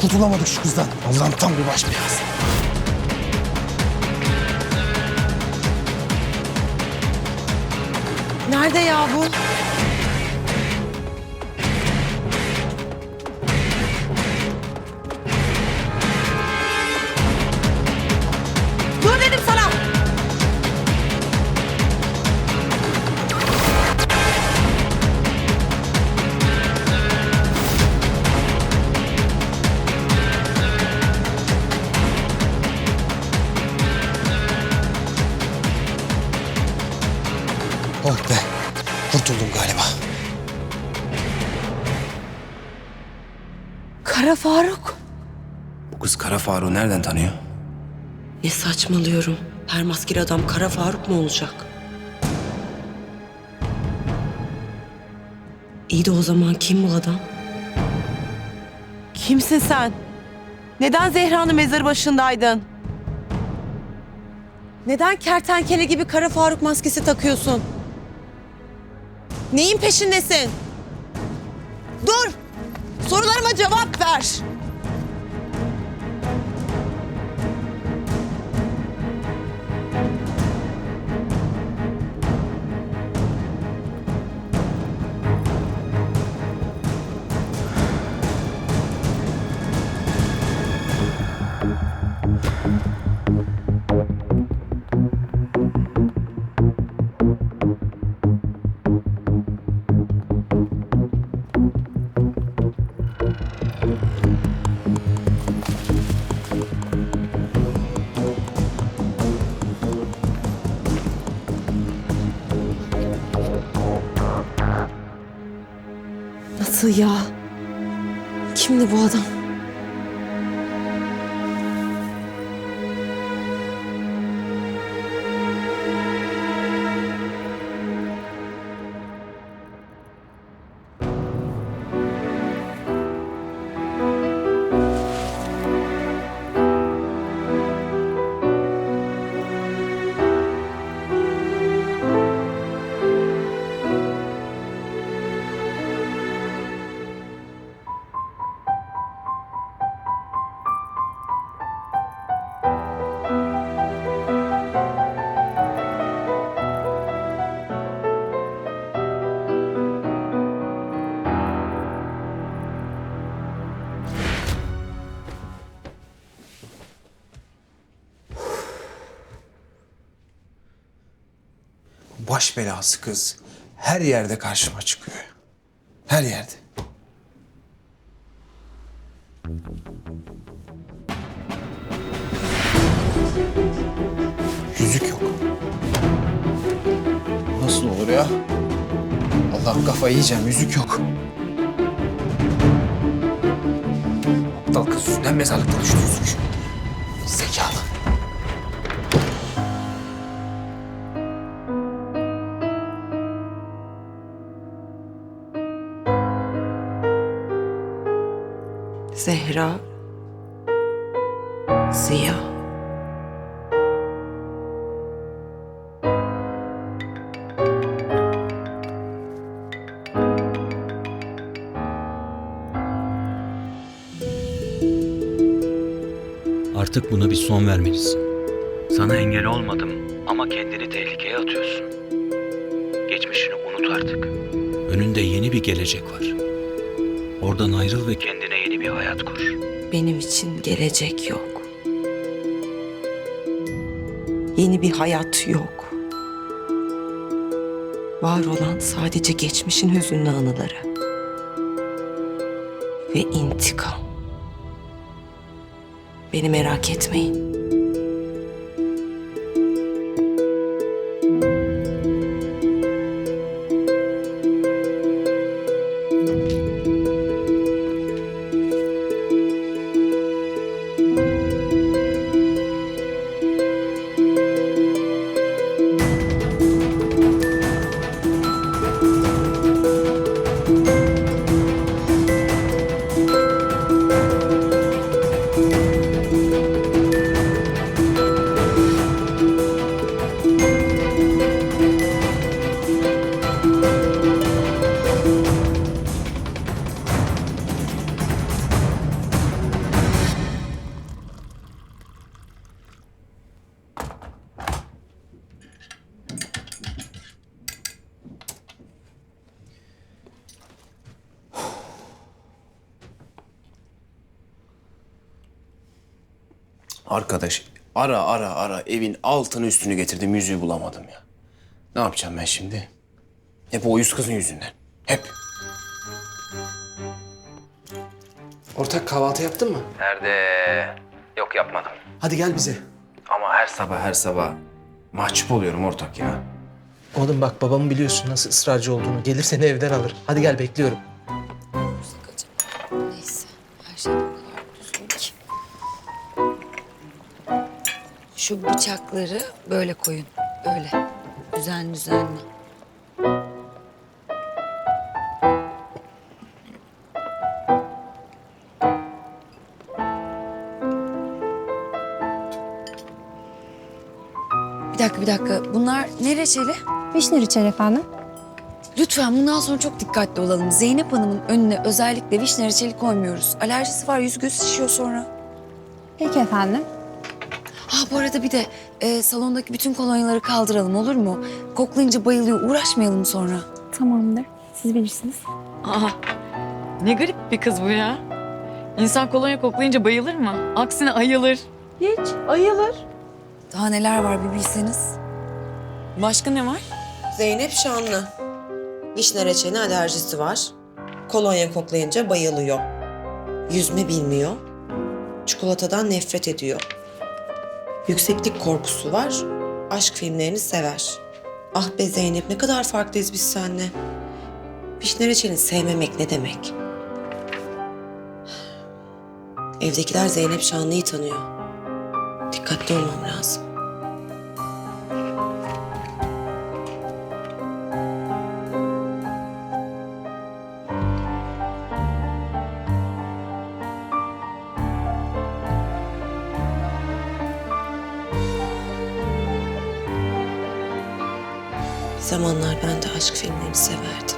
kurtulamadık şu kızdan. Allah'ım tam bir baş belası. Nerede ya bu? Kara Faruk. Bu kız Kara Faruk'u nereden tanıyor? Ne saçmalıyorum. Her maskeli adam Kara Faruk mu olacak? İyi de o zaman kim bu adam? Kimsin sen? Neden Zehra'nın mezarı başındaydın? Neden kertenkele gibi Kara Faruk maskesi takıyorsun? Neyin peşindesin? Sorularıma cevap ver. Nasıl ya? Kimdi bu adam? Baş belası kız. Her yerde karşıma çıkıyor. Her yerde. Yüzük yok. Nasıl olur ya? Allah'ım kafayı yiyeceğim. Yüzük yok. Aptal kız yüzünden mezarlıkta düştü yüzük. Zekalı. Zehra. Ziya. Artık buna bir son vermelisin. Sana engel olmadım ama kendini tehlikeye atıyorsun. Geçmişini unut artık. Önünde yeni bir gelecek var. Oradan ayrıl ve bir hayat kur. Benim için gelecek yok. Yeni bir hayat yok. Var olan sadece geçmişin hüzünlü anıları. Ve intikam. Beni merak etmeyin. Arkadaş ara ara ara evin altını üstünü getirdim yüzüğü bulamadım ya. Ne yapacağım ben şimdi? Hep o yüz kızın yüzünden. Hep. Ortak kahvaltı yaptın mı? Nerede? Yok yapmadım. Hadi gel bize. Ama her sabah her sabah mahcup oluyorum ortak ya. Oğlum bak babamı biliyorsun nasıl ısrarcı olduğunu. Gelir seni evden alır. Hadi gel bekliyorum. Şu bıçakları böyle koyun, böyle. Düzenli düzenli. Bir dakika, bir dakika. Bunlar ne reçeli? Vişne reçeli efendim. Lütfen bundan sonra çok dikkatli olalım. Zeynep Hanım'ın önüne özellikle vişne reçeli koymuyoruz. Alerjisi var, yüz göz şişiyor sonra. Peki efendim. Bu arada bir de e, salondaki bütün kolonyaları kaldıralım olur mu? Koklayınca bayılıyor, uğraşmayalım sonra. Tamamdır. Siz bilirsiniz. Aa, ne garip bir kız bu ya. İnsan kolonya koklayınca bayılır mı? Aksine ayılır. Hiç ayılır. Daha neler var bir bilseniz. Başka ne var? Zeynep Şanlı. Vişne reçeline alerjisi var. Kolonya koklayınca bayılıyor. Yüzme bilmiyor. Çikolatadan nefret ediyor. Yükseklik korkusu var. Aşk filmlerini sever. Ah be Zeynep ne kadar farklıyız biz seninle. Vişne sevmemek ne demek? Evdekiler Zeynep Şanlı'yı tanıyor. Dikkatli olmam lazım. Zamanlar ben de aşk filmlerini severdim.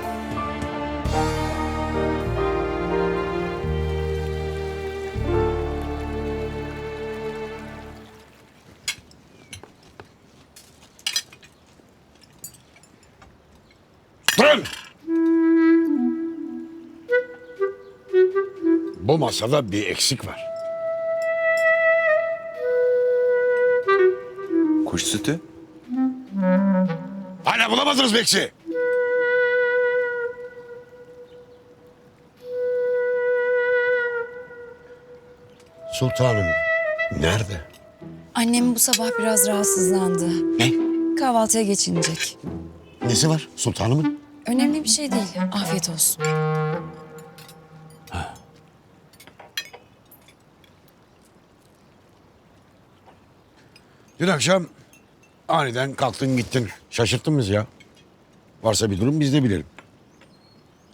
Durun! Bu masada bir eksik var. Kuş sütü. Mı eksiği? Sultanım nerede? Annem bu sabah biraz rahatsızlandı. Ne? Kahvaltıya geçinecek. Nesi var sultanımın? Önemli bir şey değil. Afiyet olsun. Dün akşam aniden kalktın gittin. Şaşırttın bizi ya. Varsa bir durum biz de bilelim.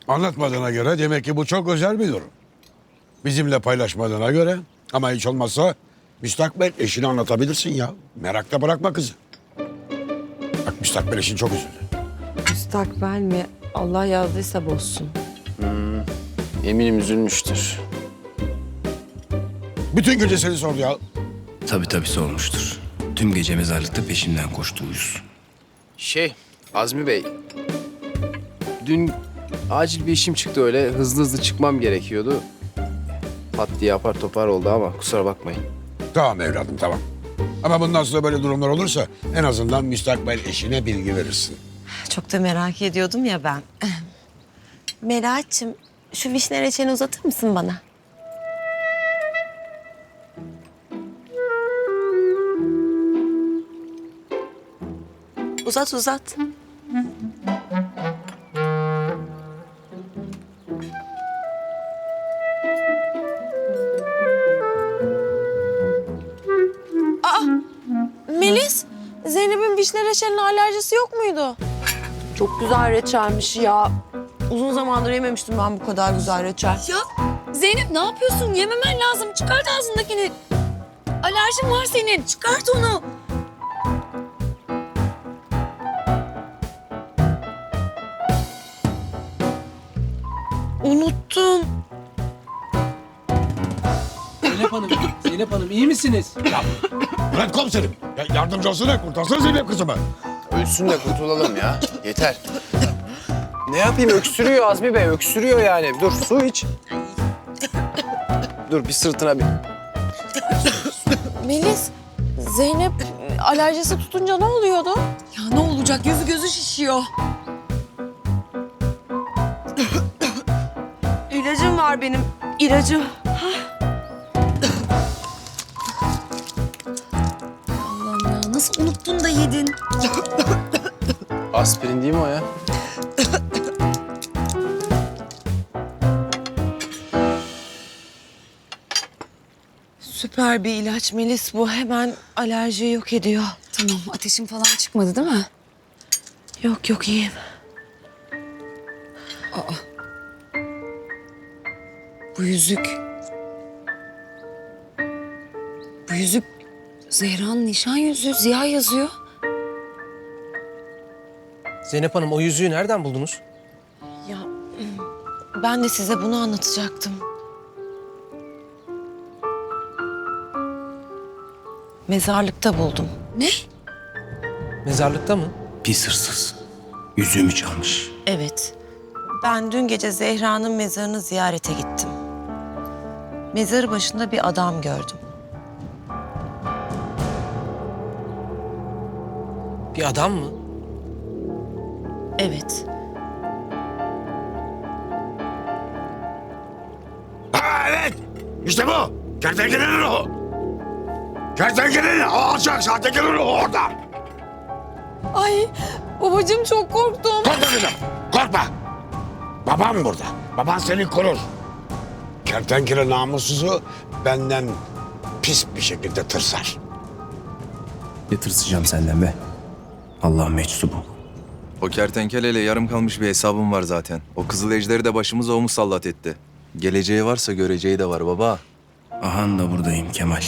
Anlatmadığına göre demek ki bu çok özel bir durum. Bizimle paylaşmadığına göre ama hiç olmazsa müstakbel eşini anlatabilirsin ya. Merakta bırakma kızı. Bak müstakbel eşin çok üzüldü. Müstakbel mi? Allah yazdıysa bozsun. Eminim üzülmüştür. Bütün gece seni sordu ya. Tabii tabii sormuştur. Tüm gece mezarlıkta peşimden koştu uyuz. Şey, Azmi Bey. Dün acil bir işim çıktı öyle. Hızlı hızlı çıkmam gerekiyordu. Pat diye apar topar oldu ama kusura bakmayın. Tamam evladım tamam. Ama bundan sonra böyle durumlar olursa en azından müstakbel eşine bilgi verirsin. Çok da merak ediyordum ya ben. Melahat'cığım şu vişne reçelini uzatır mısın bana? Uzat uzat. Vişne reçeline alerjisi yok muydu? Çok güzel reçelmiş ya. Uzun zamandır yememiştim ben bu kadar güzel reçel. Ya Zeynep ne yapıyorsun? Yememen lazım. Çıkart ağzındakini. Alerjin var senin. Çıkart onu. Unuttum. Zeynep Hanım, Zeynep Hanım iyi misiniz? Murat komiserim ya yardımcı olsana kurtarsana Zeynep kızımı. Ölsün de kurtulalım ya. Yeter. Ne yapayım öksürüyor Azmi Bey öksürüyor yani. Dur su iç. Dur bir sırtına bir. Melis, Zeynep alerjisi tutunca ne oluyordu? Ya ne olacak yüzü gözü şişiyor. İlacım var benim, ilacım. Yedin? Aspirin değil mi o ya? Süper bir ilaç Melis bu. Hemen alerjiyi yok ediyor. Tamam ateşin falan çıkmadı değil mi? Yok yok iyiyim. Bu yüzük... Bu yüzük Zehra'nın nişan yüzüğü. Ziya yazıyor. Zeynep Hanım o yüzüğü nereden buldunuz? Ya ben de size bunu anlatacaktım. Mezarlıkta buldum. Ne? Mezarlıkta mı? Pis hırsız. Yüzüğümü çalmış. Evet. Ben dün gece Zehra'nın mezarını ziyarete gittim. Mezarı başında bir adam gördüm. Bir adam mı? Evet. Ha evet. İşte bu. Kertenkelenin o. Kertenkelenin o alçak sahtekarın o orada. Ay babacığım çok korktum. Korkma kızım. Korkma. Babam burada. Baban seni korur. Kertenkele namussuzu benden pis bir şekilde tırsar. Yatırsacağım senden be. Allah'ın meczubu. O kertenkeleyle yarım kalmış bir hesabım var zaten. O kızıl ejderi de başımıza o musallat etti. Geleceği varsa göreceği de var baba. Ahan da buradayım Kemal.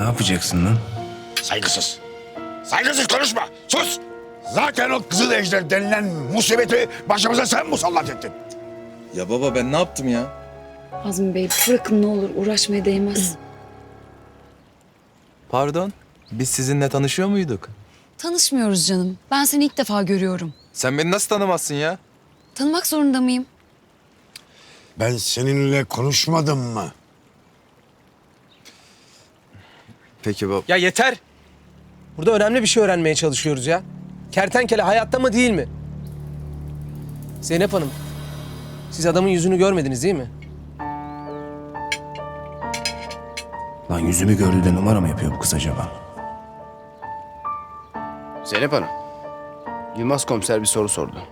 Ne yapacaksın lan? Saygısız. Saygısız konuşma. Sus. Zaten o kızıl ejder denilen musibeti başımıza sen musallat ettin. Ya baba ben ne yaptım ya? Azmi Bey bırakın ne olur uğraşmaya değmez. Pardon. Biz sizinle tanışıyor muyduk? Tanışmıyoruz canım. Ben seni ilk defa görüyorum. Sen beni nasıl tanımazsın ya? Tanımak zorunda mıyım? Ben seninle konuşmadım mı? Peki baba. Ya yeter. Burada önemli bir şey öğrenmeye çalışıyoruz ya. Kertenkele hayatta mı değil mi? Zeynep Hanım, siz adamın yüzünü görmediniz değil mi? Lan yüzümü gördü de numara mı yapıyor bu kız acaba? Zeynep Hanım. Yılmaz komiser bir soru sordu.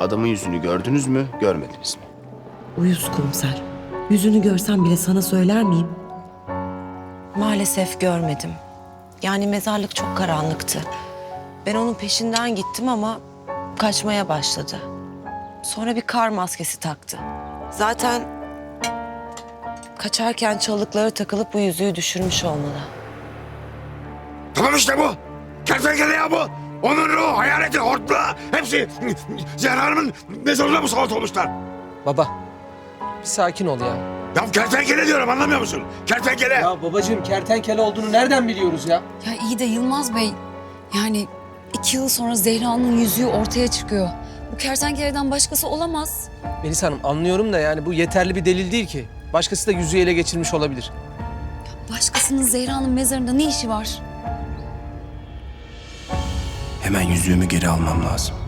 Adamın yüzünü gördünüz mü, görmediniz mi? Uyuz komiser. Yüzünü görsem bile sana söyler miyim? Maalesef görmedim. Yani mezarlık çok karanlıktı. Ben onun peşinden gittim ama kaçmaya başladı. Sonra bir kar maskesi taktı. Zaten kaçarken çalıkları takılıp bu yüzüğü düşürmüş olmalı. Tamam işte bu. Kertenkele ya bu. Onun ruhu, hayaleti, hortlağı hepsi Zehra Hanım'ın mezarına musallat olmuşlar. Baba, bir sakin ol ya. Ya kertenkele diyorum anlamıyor musun? Kertenkele. Ya babacığım kertenkele olduğunu nereden biliyoruz ya? Ya iyi de Yılmaz Bey. Yani iki yıl sonra Zehra'nın yüzüğü ortaya çıkıyor. Bu kertenkeleden başkası olamaz. Melis Hanım anlıyorum da yani bu yeterli bir delil değil ki. Başkası da yüzüğü ele geçirmiş olabilir. Başkasının Zehra'nın mezarında ne işi var? Hemen yüzüğümü geri almam lazım.